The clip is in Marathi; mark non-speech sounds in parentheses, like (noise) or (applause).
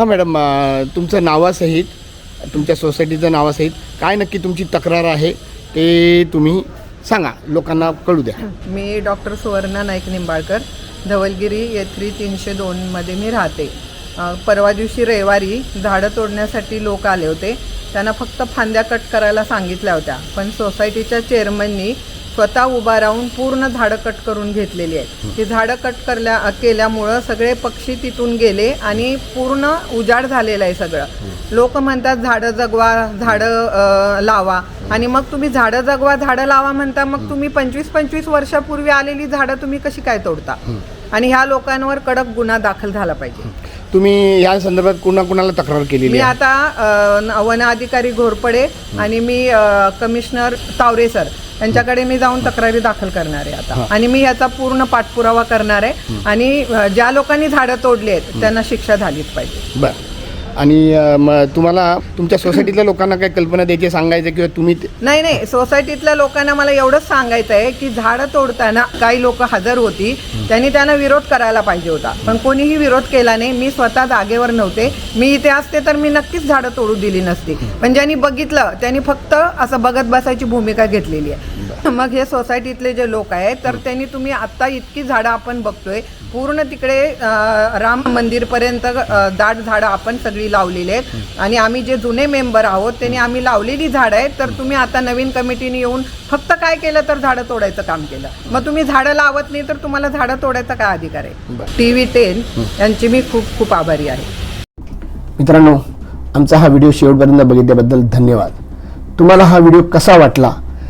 हां मॅडम तुमचं नावासहित तुमच्या सोसायटीचं नावासहित काय नक्की तुमची तक्रार आहे ते तुम्ही सांगा लोकांना कळू द्या. मी डॉक्टर सुवर्णा नाईक निंबाळकर धवलगिरी येथ्री तीनशे दोनमध्ये मी राहते. परवा दिवशी रविवारी झाडं तोडण्यासाठी लोक आले होते. त्यांना फक्त फांद्या कट करायला सांगितल्या होत्या. पण सोसायटीच्या चेअरमननी स्वतः उभा राहून पूर्ण झाडं कट करून घेतलेली आहेत. ती झाडं कट करल्या केल्यामुळं सगळे पक्षी तिथून गेले आणि पूर्ण उजाड झालेलं आहे सगळं. लोक म्हणतात झाडं जगवा झाडं लावा. आणि मग तुम्ही झाडं जगवा झाडं लावा म्हणता मग तुम्ही पंचवीस पंचवीस वर्षापूर्वी आलेली झाडं तुम्ही कशी काय तोडता? आणि ह्या लोकांवर कडक गुन्हा दाखल झाला पाहिजे. तुम्ही या संदर्भात कुणा कुणाला तक्रार केलेली मी आता वन अधिकारी घोरपडे आणि मी कमिशनर तावरे सर. यांच्याकडे मी जाऊन तक्रारी दाखल करणार आहे आता. आणि मी याचा पूर्ण पाठपुरावा करणार आहे. आणि ज्या लोकांनी झाडं तोडली आहेत त्यांना शिक्षा झालीच पाहिजे. बरं. आणि म- तुम्हाला तुमच्या सोसायटीतल्या लोकांना काही कल्पना द्यायची सांगायचं किंवा तुम्ही ते- नाही नाही सोसायटीतल्या लोकांना मला एवढंच सांगायचं आहे की झाडं तोडताना काही लोक हजर होती त्यांनी त्यांना विरोध करायला पाहिजे होता. पण कोणीही विरोध केला नाही मी स्वतः जागेवर नव्हते. मी इथे असते तर मी नक्कीच झाडं तोडू दिली नसती. पण ज्यांनी बघितलं त्यांनी फक्त असं बघत बसायची भूमिका घेतलेली आहे. (laughs) मग हे सोसायटीतले जे लोक आहेत तर त्यांनी तुम्ही आत्ता इतकी झाडं आपण बघतोय पूर्ण तिकडे राम मंदिरपर्यंत अं, दाट झाडं आपण सगळी लावलेली आहेत. आणि आम्ही जे जुने मेंबर आहोत त्यांनी आम्ही लावलेली झाडं आहेत तर तुम्ही आता नवीन कमिटीने येऊन फक्त काय केलं तर झाडं तोडायचं काम केलं. मग तुम्ही झाडं लावत नाही तर तुम्हाला झाडं तोडायचा काय अधिकार आहे. टी व्ही टेन यांची मी खूप खूप आभारी आहे. मित्रांनो आमचा हा व्हिडिओ शेवटपर्यंत बघितल्याबद्दल धन्यवाद. तुम्हाला हा व्हिडिओ कसा वाटला?